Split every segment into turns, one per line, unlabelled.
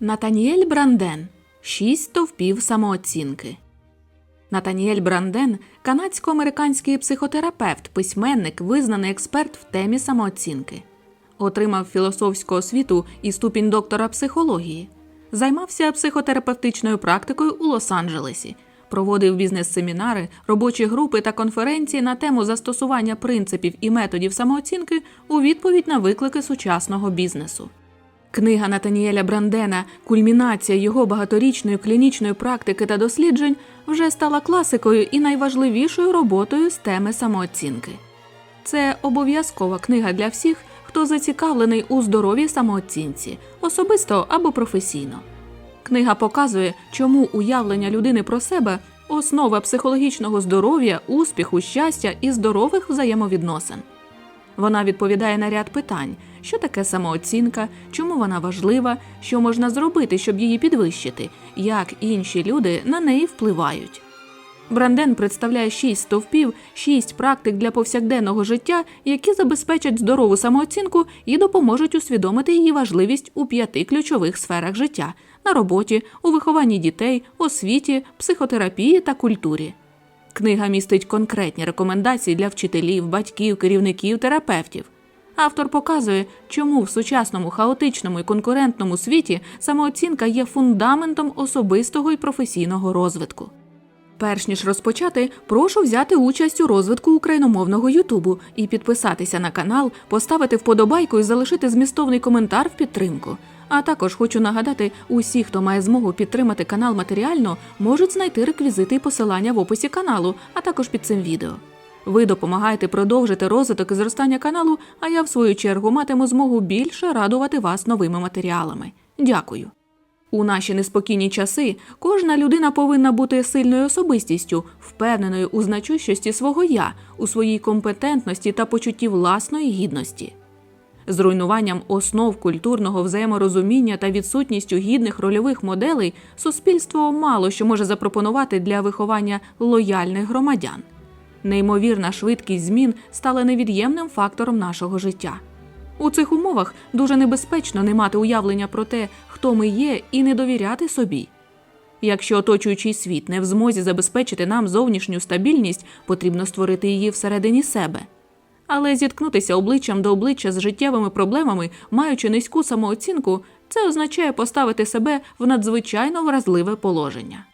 Натаніель Бранден Шість стовпів самооцінки. Натаніель Бранден канадсько-американський психотерапевт, письменник, визнаний експерт в темі самооцінки. Отримав філософську освіту і ступінь доктора психології. Займався психотерапевтичною практикою у Лос-Анджелесі. Проводив бізнес-семінари, робочі групи та конференції на тему застосування принципів і методів самооцінки у відповідь на виклики сучасного бізнесу. Книга Натаніеля Брандена Кульмінація його багаторічної клінічної практики та досліджень вже стала класикою і найважливішою роботою з теми самооцінки. Це обов'язкова книга для всіх, хто зацікавлений у здоровій самооцінці, особисто або професійно. Книга показує, чому уявлення людини про себе основа психологічного здоров'я, успіху, щастя і здорових взаємовідносин. Вона відповідає на ряд питань: що таке самооцінка, чому вона важлива, що можна зробити, щоб її підвищити, як інші люди на неї впливають. Бранден представляє шість стовпів, шість практик для повсякденного життя, які забезпечать здорову самооцінку і допоможуть усвідомити її важливість у п'яти ключових сферах життя на роботі, у вихованні дітей, освіті, психотерапії та культурі. Книга містить конкретні рекомендації для вчителів, батьків, керівників, терапевтів. Автор показує, чому в сучасному хаотичному і конкурентному світі самооцінка є фундаментом особистого і професійного розвитку. Перш ніж розпочати, прошу взяти участь у розвитку україномовного Ютубу і підписатися на канал, поставити вподобайку і залишити змістовний коментар в підтримку. А також хочу нагадати, усі, хто має змогу підтримати канал матеріально, можуть знайти реквізити і посилання в описі каналу, а також під цим відео. Ви допомагаєте продовжити розвиток і зростання каналу, а я в свою чергу матиму змогу більше радувати вас новими матеріалами. Дякую. У наші неспокійні часи кожна людина повинна бути сильною особистістю, впевненою у значущості свого я, у своїй компетентності та почутті власної гідності. З руйнуванням основ культурного взаєморозуміння та відсутністю гідних рольових моделей суспільство мало що може запропонувати для виховання лояльних громадян. Неймовірна швидкість змін стала невід'ємним фактором нашого життя. У цих умовах дуже небезпечно не мати уявлення про те, хто ми є, і не довіряти собі. Якщо оточуючий світ не в змозі забезпечити нам зовнішню стабільність, потрібно створити її всередині себе. Але зіткнутися обличчям до обличчя з життєвими проблемами, маючи низьку самооцінку, це означає поставити себе в надзвичайно вразливе положення.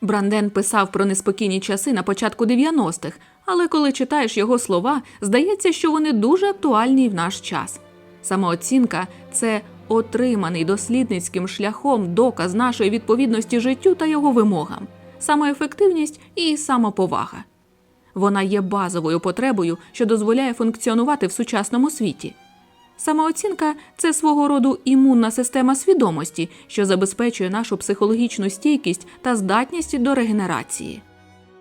Бранден писав про неспокійні часи на початку 90-х, але коли читаєш його слова, здається, що вони дуже актуальні в наш час. Самооцінка це отриманий дослідницьким шляхом доказ нашої відповідності життю та його вимогам, самоефективність і самоповага. Вона є базовою потребою, що дозволяє функціонувати в сучасному світі. Самооцінка це свого роду імунна система свідомості, що забезпечує нашу психологічну стійкість та здатність до регенерації.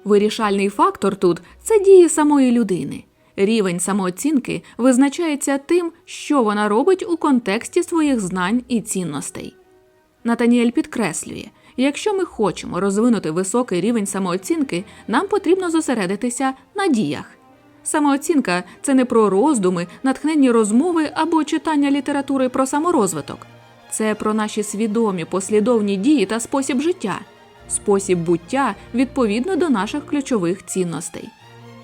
Вирішальний фактор тут це дії самої людини. Рівень самооцінки визначається тим, що вона робить у контексті своїх знань і цінностей. Натаніель підкреслює, якщо ми хочемо розвинути високий рівень самооцінки, нам потрібно зосередитися на діях. Самооцінка це не про роздуми, натхненні розмови або читання літератури про саморозвиток. Це про наші свідомі послідовні дії та спосіб життя, спосіб буття відповідно до наших ключових цінностей.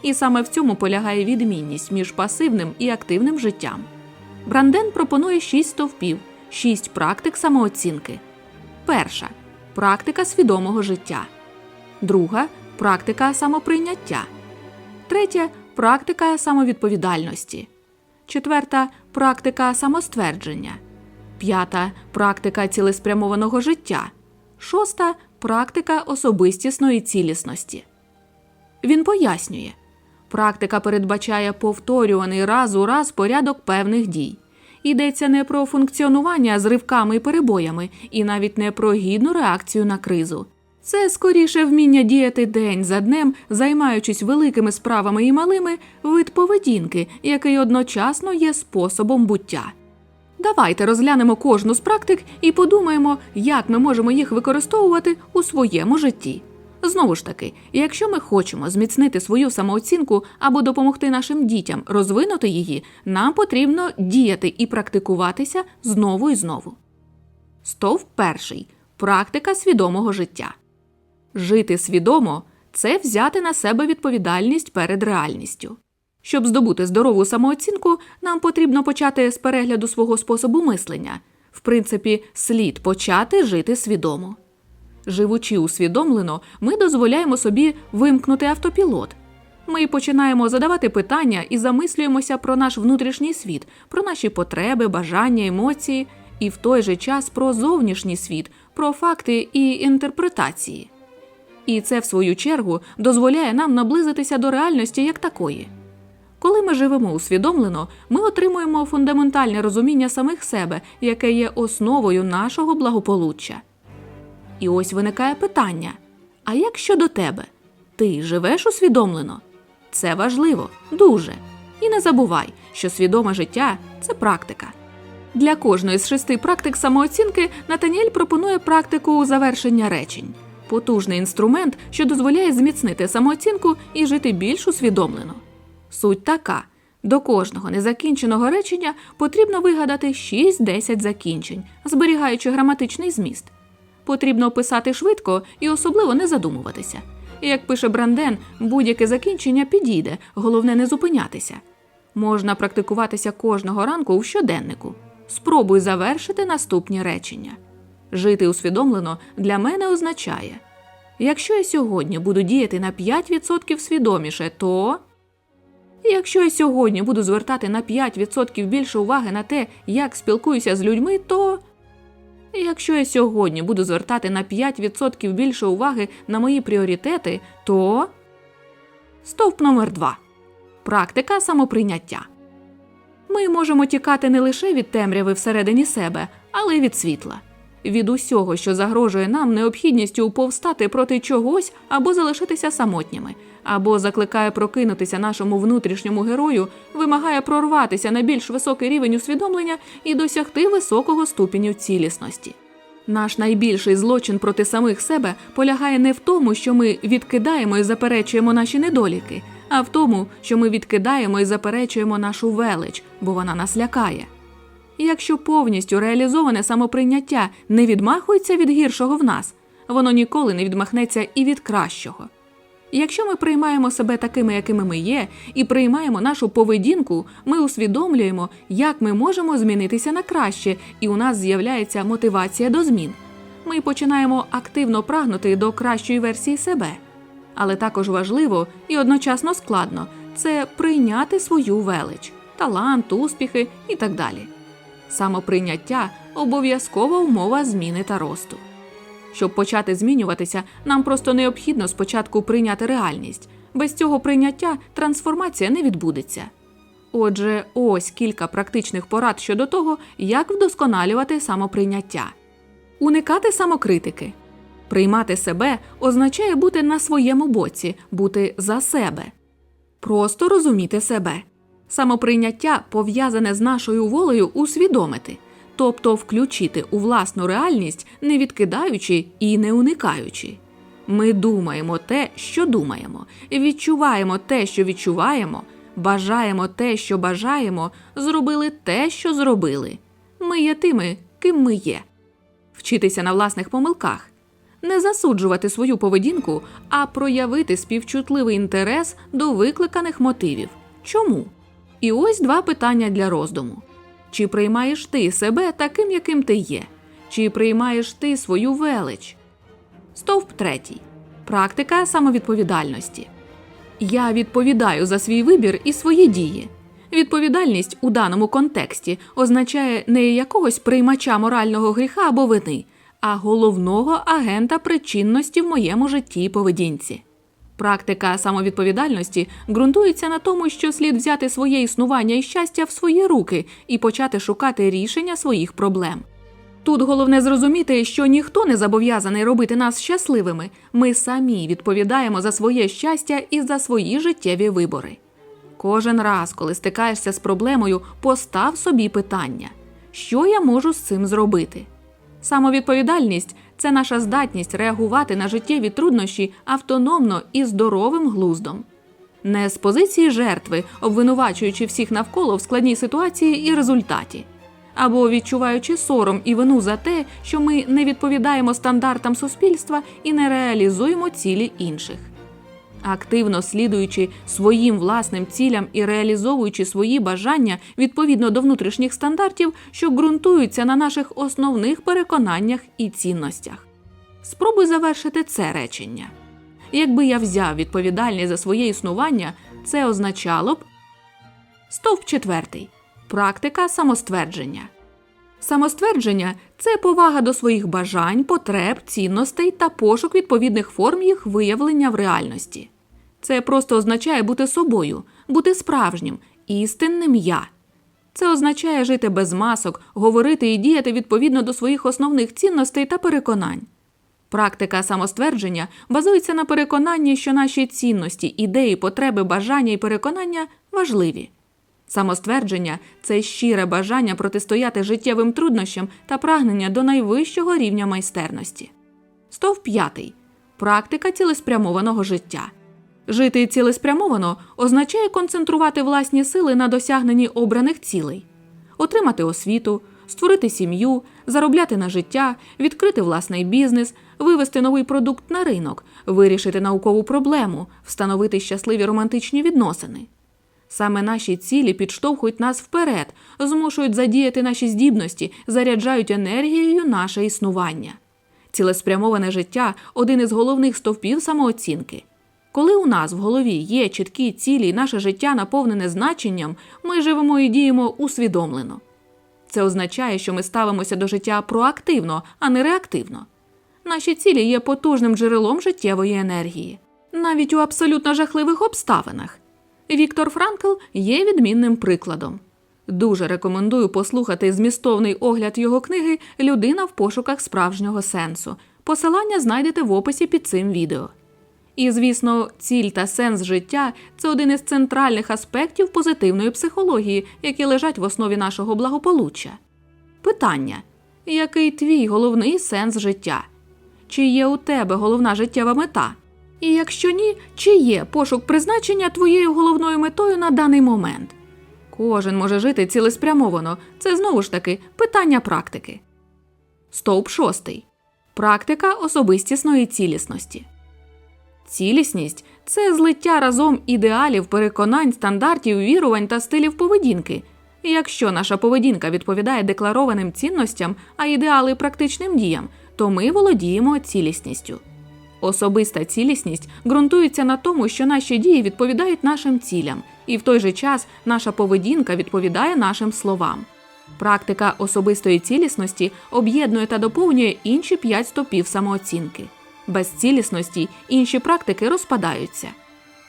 І саме в цьому полягає відмінність між пасивним і активним життям. Бранден пропонує шість стовпів, шість практик самооцінки. Перша практика свідомого життя. Друга практика самоприйняття. Третя практика самовідповідальності. Четверта практика самоствердження. П'ята практика цілеспрямованого життя. Шоста практика особистісної цілісності. Він пояснює, практика передбачає повторюваний раз у раз порядок певних дій. Йдеться не про функціонування з ривками і перебоями, і навіть не про гідну реакцію на кризу. Це скоріше вміння діяти день за днем, займаючись великими справами і малими, вид поведінки, який одночасно є способом буття. Давайте розглянемо кожну з практик і подумаємо, як ми можемо їх використовувати у своєму житті. Знову ж таки, якщо ми хочемо зміцнити свою самооцінку або допомогти нашим дітям розвинути її, нам потрібно діяти і практикуватися знову і знову. Стовп перший практика свідомого життя. Жити свідомо це взяти на себе відповідальність перед реальністю. Щоб здобути здорову самооцінку, нам потрібно почати з перегляду свого способу мислення. В принципі, слід почати жити свідомо. Живучи усвідомлено, ми дозволяємо собі вимкнути автопілот. Ми починаємо задавати питання і замислюємося про наш внутрішній світ, про наші потреби, бажання, емоції, і в той же час про зовнішній світ, про факти і інтерпретації. І це, в свою чергу, дозволяє нам наблизитися до реальності як такої. Коли ми живемо усвідомлено, ми отримуємо фундаментальне розуміння самих себе, яке є основою нашого благополуччя. І ось виникає питання: а як щодо тебе? Ти живеш усвідомлено? Це важливо, дуже. І не забувай, що свідоме життя це практика. Для кожної з шести практик самооцінки Натаніель пропонує практику завершення речень потужний інструмент, що дозволяє зміцнити самооцінку і жити більш усвідомлено. Суть така: до кожного незакінченого речення потрібно вигадати 6-10 закінчень, зберігаючи граматичний зміст. Потрібно писати швидко і особливо не задумуватися. Як пише Бранден, будь-яке закінчення підійде, головне не зупинятися. Можна практикуватися кожного ранку у щоденнику. Спробуй завершити наступні речення. Жити усвідомлено для мене означає: якщо я сьогодні буду діяти на 5% свідоміше, то. Якщо я сьогодні буду звертати на 5% більше уваги на те, як спілкуюся з людьми, то. Якщо я сьогодні буду звертати на 5% більше уваги на мої пріоритети, то. Стовп номер 2 Практика самоприйняття. Ми можемо тікати не лише від темряви всередині себе, але й від світла. Від усього, що загрожує нам необхідністю повстати проти чогось або залишитися самотніми, або закликає прокинутися нашому внутрішньому герою, вимагає прорватися на більш високий рівень усвідомлення і досягти високого ступеню цілісності. Наш найбільший злочин проти самих себе полягає не в тому, що ми відкидаємо і заперечуємо наші недоліки, а в тому, що ми відкидаємо і заперечуємо нашу велич, бо вона нас лякає. І якщо повністю реалізоване самоприйняття не відмахується від гіршого в нас, воно ніколи не відмахнеться і від кращого. Якщо ми приймаємо себе такими, якими ми є, і приймаємо нашу поведінку, ми усвідомлюємо, як ми можемо змінитися на краще, і у нас з'являється мотивація до змін. Ми починаємо активно прагнути до кращої версії себе. Але також важливо і одночасно складно це прийняти свою велич, талант, успіхи і так далі. Самоприйняття обов'язкова умова зміни та росту. Щоб почати змінюватися, нам просто необхідно спочатку прийняти реальність. Без цього прийняття трансформація не відбудеться. Отже, ось кілька практичних порад щодо того, як вдосконалювати самоприйняття. Уникати самокритики. Приймати себе означає бути на своєму боці, бути за себе. Просто розуміти себе. Самоприйняття пов'язане з нашою волею усвідомити, тобто включити у власну реальність, не відкидаючи і не уникаючи. Ми думаємо те, що думаємо, відчуваємо те, що відчуваємо, бажаємо те, що бажаємо, зробили те, що зробили. Ми є тими, ким ми є. Вчитися на власних помилках, не засуджувати свою поведінку, а проявити співчутливий інтерес до викликаних мотивів. Чому? І ось два питання для роздуму: чи приймаєш ти себе таким, яким ти є? Чи приймаєш ти свою велич? Стовп третій. Практика самовідповідальності. Я відповідаю за свій вибір і свої дії. Відповідальність у даному контексті означає не якогось приймача морального гріха або вини, а головного агента причинності в моєму житті і поведінці. Практика самовідповідальності ґрунтується на тому, що слід взяти своє існування і щастя в свої руки і почати шукати рішення своїх проблем. Тут головне зрозуміти, що ніхто не зобов'язаний робити нас щасливими. Ми самі відповідаємо за своє щастя і за свої життєві вибори. Кожен раз, коли стикаєшся з проблемою, постав собі питання, що я можу з цим зробити. Самовідповідальність це наша здатність реагувати на життєві труднощі автономно і здоровим глуздом. Не з позиції жертви, обвинувачуючи всіх навколо в складній ситуації і результаті, або відчуваючи сором і вину за те, що ми не відповідаємо стандартам суспільства і не реалізуємо цілі інших. Активно слідуючи своїм власним цілям і реалізовуючи свої бажання відповідно до внутрішніх стандартів, що ґрунтуються на наших основних переконаннях і цінностях. Спробуй завершити це речення. Якби я взяв відповідальність за своє існування, це означало б Стовп четвертий. Практика самоствердження. Самоствердження це повага до своїх бажань, потреб, цінностей та пошук відповідних форм їх виявлення в реальності. Це просто означає бути собою, бути справжнім, істинним я. Це означає жити без масок, говорити і діяти відповідно до своїх основних цінностей та переконань. Практика самоствердження базується на переконанні, що наші цінності, ідеї, потреби, бажання і переконання важливі. Самоствердження це щире бажання протистояти життєвим труднощам та прагнення до найвищого рівня майстерності. Стов п'ятий. Практика цілеспрямованого життя. Жити цілеспрямовано означає концентрувати власні сили на досягненні обраних цілей, отримати освіту, створити сім'ю, заробляти на життя, відкрити власний бізнес, вивести новий продукт на ринок, вирішити наукову проблему, встановити щасливі романтичні відносини. Саме наші цілі підштовхують нас вперед, змушують задіяти наші здібності, заряджають енергією наше існування. Цілеспрямоване життя один із головних стовпів самооцінки. Коли у нас в голові є чіткі цілі і наше життя наповнене значенням, ми живемо і діємо усвідомлено. Це означає, що ми ставимося до життя проактивно, а не реактивно. Наші цілі є потужним джерелом життєвої енергії, навіть у абсолютно жахливих обставинах. Віктор Франкл є відмінним прикладом. Дуже рекомендую послухати змістовний огляд його книги Людина в пошуках справжнього сенсу. Посилання знайдете в описі під цим відео. І, звісно, ціль та сенс життя це один із центральних аспектів позитивної психології, які лежать в основі нашого благополуччя. Питання: який твій головний сенс життя? Чи є у тебе головна життєва мета? І якщо ні, чи є пошук призначення твоєю головною метою на даний момент? Кожен може жити цілеспрямовано. Це знову ж таки питання практики. Стовп шостий. Практика особистісної цілісності. Цілісність це злиття разом ідеалів, переконань, стандартів, вірувань та стилів поведінки. І якщо наша поведінка відповідає декларованим цінностям, а ідеали практичним діям, то ми володіємо цілісністю. Особиста цілісність ґрунтується на тому, що наші дії відповідають нашим цілям, і в той же час наша поведінка відповідає нашим словам. Практика особистої цілісності об'єднує та доповнює інші п'ять стопів самооцінки. Без цілісності інші практики розпадаються.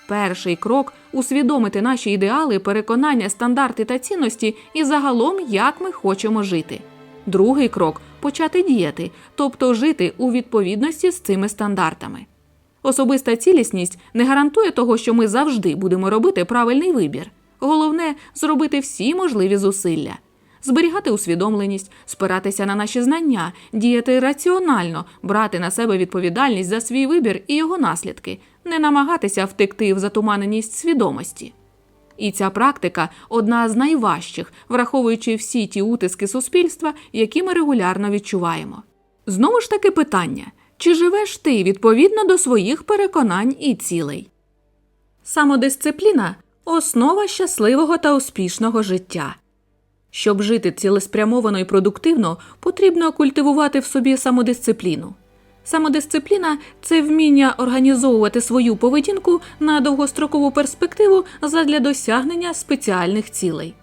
Перший крок усвідомити наші ідеали, переконання, стандарти та цінності і загалом, як ми хочемо жити. Другий крок почати діяти, тобто жити у відповідності з цими стандартами. Особиста цілісність не гарантує того, що ми завжди будемо робити правильний вибір. Головне зробити всі можливі зусилля, зберігати усвідомленість, спиратися на наші знання, діяти раціонально, брати на себе відповідальність за свій вибір і його наслідки, не намагатися втекти в затуманеність свідомості. І ця практика одна з найважчих, враховуючи всі ті утиски суспільства, які ми регулярно відчуваємо. Знову ж таки питання: чи живеш ти відповідно до своїх переконань і цілей? Самодисципліна основа щасливого та успішного життя. Щоб жити цілеспрямовано і продуктивно, потрібно культивувати в собі самодисципліну. Самодисципліна це вміння організовувати свою поведінку на довгострокову перспективу задля досягнення спеціальних цілей.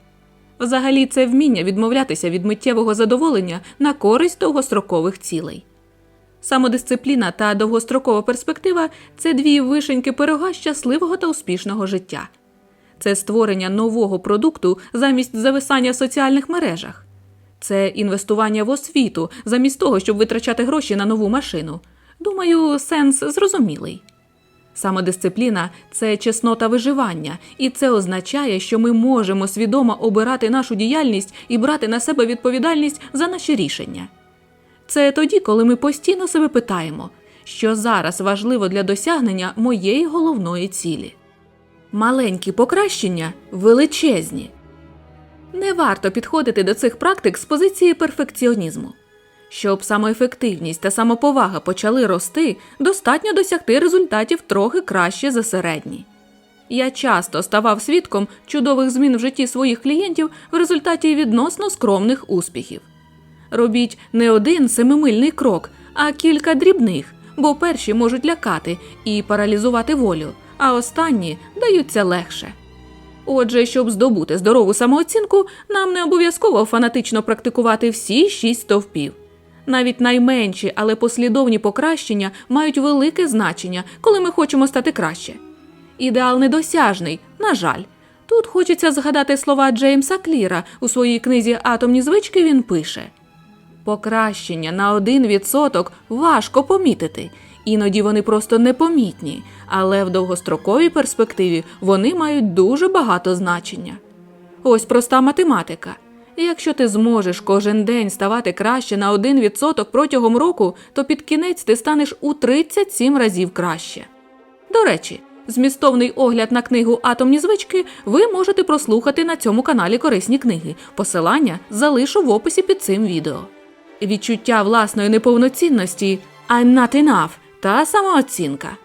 Взагалі, це вміння відмовлятися від миттєвого задоволення на користь довгострокових цілей. Самодисципліна та довгострокова перспектива це дві вишеньки пирога щасливого та успішного життя. Це створення нового продукту замість зависання в соціальних мережах. Це інвестування в освіту замість того, щоб витрачати гроші на нову машину. Думаю, сенс зрозумілий. Самодисципліна це чеснота виживання, і це означає, що ми можемо свідомо обирати нашу діяльність і брати на себе відповідальність за наші рішення. Це тоді, коли ми постійно себе питаємо, що зараз важливо для досягнення моєї головної цілі. Маленькі покращення величезні. Не варто підходити до цих практик з позиції перфекціонізму. Щоб самоефективність та самоповага почали рости, достатньо досягти результатів трохи краще за середні. Я часто ставав свідком чудових змін в житті своїх клієнтів в результаті відносно скромних успіхів. Робіть не один семимильний крок, а кілька дрібних, бо перші можуть лякати і паралізувати волю, а останні даються легше. Отже, щоб здобути здорову самооцінку, нам не обов'язково фанатично практикувати всі шість стовпів. Навіть найменші, але послідовні покращення мають велике значення, коли ми хочемо стати краще. Ідеал недосяжний, на жаль. Тут хочеться згадати слова Джеймса Кліра у своїй книзі Атомні звички він пише: Покращення на 1% важко помітити. Іноді вони просто непомітні, але в довгостроковій перспективі вони мають дуже багато значення. Ось проста математика. Якщо ти зможеш кожен день ставати краще на 1% протягом року, то під кінець ти станеш у 37 разів краще. До речі, змістовний огляд на книгу Атомні звички ви можете прослухати на цьому каналі Корисні книги. Посилання залишу в описі під цим відео. Відчуття власної неповноцінності I'm not enough та самооцінка.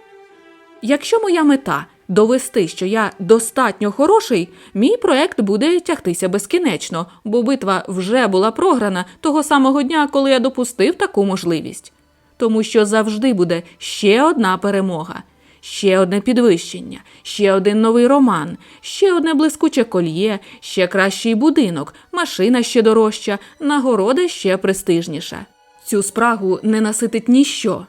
Якщо моя мета довести, що я достатньо хороший, мій проект буде тягтися безкінечно, бо битва вже була програна того самого дня, коли я допустив таку можливість. Тому що завжди буде ще одна перемога, ще одне підвищення, ще один новий роман, ще одне блискуче кольє, ще кращий будинок, машина ще дорожча, нагорода ще престижніша. Цю спрагу не наситить ніщо.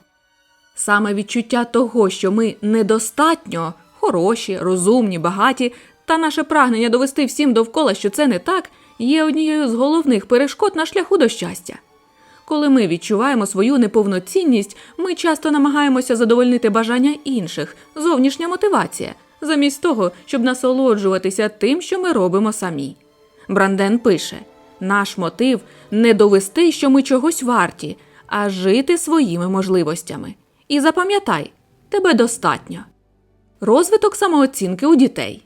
Саме відчуття того, що ми недостатньо хороші, розумні, багаті, та наше прагнення довести всім довкола, що це не так, є однією з головних перешкод на шляху до щастя. Коли ми відчуваємо свою неповноцінність, ми часто намагаємося задовольнити бажання інших, зовнішня мотивація, замість того, щоб насолоджуватися тим, що ми робимо самі. Бранден пише: наш мотив не довести, що ми чогось варті, а жити своїми можливостями. І запам'ятай, тебе достатньо. Розвиток самооцінки у дітей.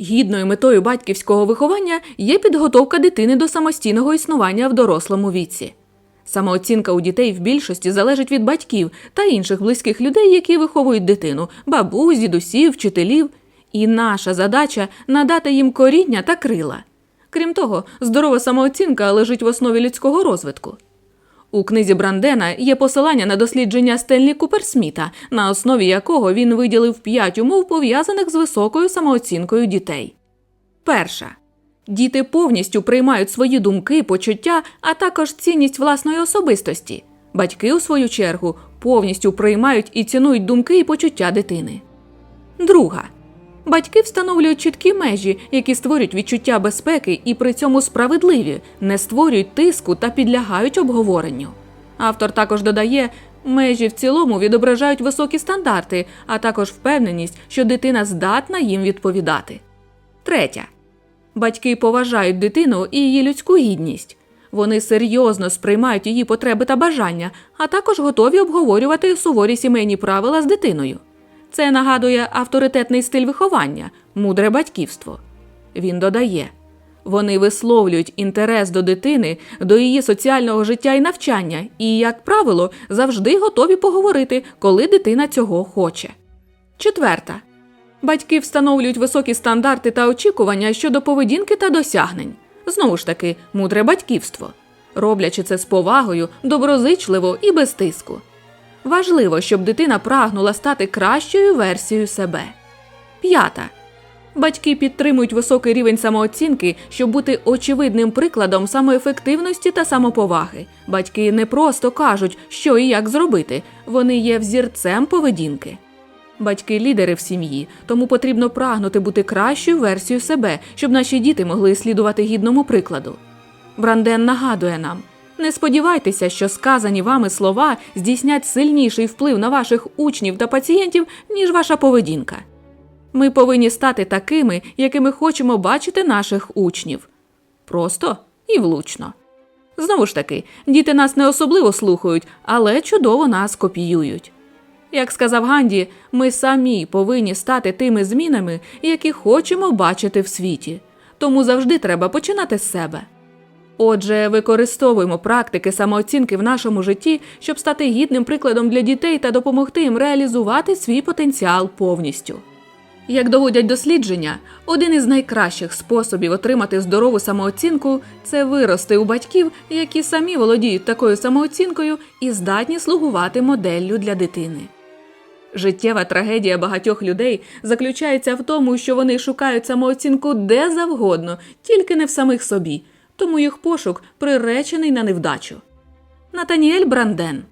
Гідною метою батьківського виховання є підготовка дитини до самостійного існування в дорослому віці. Самооцінка у дітей в більшості залежить від батьків та інших близьких людей, які виховують дитину, бабусь, дідусів, вчителів. І наша задача надати їм коріння та крила. Крім того, здорова самооцінка лежить в основі людського розвитку. У книзі Брандена є посилання на дослідження Стенлі Куперсміта, на основі якого він виділив п'ять умов, пов'язаних з високою самооцінкою дітей. Перша. Діти повністю приймають свої думки, почуття, а також цінність власної особистості. Батьки, у свою чергу, повністю приймають і цінують думки і почуття дитини. Друга. Батьки встановлюють чіткі межі, які створюють відчуття безпеки і при цьому справедливі, не створюють тиску та підлягають обговоренню. Автор також додає, межі в цілому відображають високі стандарти, а також впевненість, що дитина здатна їм відповідати. Третя. Батьки поважають дитину і її людську гідність. Вони серйозно сприймають її потреби та бажання, а також готові обговорювати суворі сімейні правила з дитиною. Це нагадує авторитетний стиль виховання, мудре батьківство. Він додає вони висловлюють інтерес до дитини, до її соціального життя і навчання, і, як правило, завжди готові поговорити, коли дитина цього хоче. Четверта. Батьки встановлюють високі стандарти та очікування щодо поведінки та досягнень. Знову ж таки, мудре батьківство, роблячи це з повагою, доброзичливо і без тиску. Важливо, щоб дитина прагнула стати кращою версією себе. П'ята. Батьки підтримують високий рівень самооцінки, щоб бути очевидним прикладом самоефективності та самоповаги. Батьки не просто кажуть, що і як зробити, вони є взірцем поведінки. Батьки лідери в сім'ї, тому потрібно прагнути бути кращою версією себе, щоб наші діти могли слідувати гідному прикладу. Бранден нагадує нам: не сподівайтеся, що сказані вами слова здійснять сильніший вплив на ваших учнів та пацієнтів, ніж ваша поведінка. Ми повинні стати такими, якими хочемо бачити наших учнів. Просто і влучно. Знову ж таки, діти нас не особливо слухають, але чудово нас копіюють. Як сказав Ганді, ми самі повинні стати тими змінами, які хочемо бачити в світі. тому завжди треба починати з себе. Отже, використовуємо практики самооцінки в нашому житті, щоб стати гідним прикладом для дітей та допомогти їм реалізувати свій потенціал повністю. Як доводять дослідження, один із найкращих способів отримати здорову самооцінку це вирости у батьків, які самі володіють такою самооцінкою і здатні слугувати моделлю для дитини. Життєва трагедія багатьох людей заключається в тому, що вони шукають самооцінку де завгодно, тільки не в самих собі, тому їх пошук приречений на невдачу. Натаніель Бранден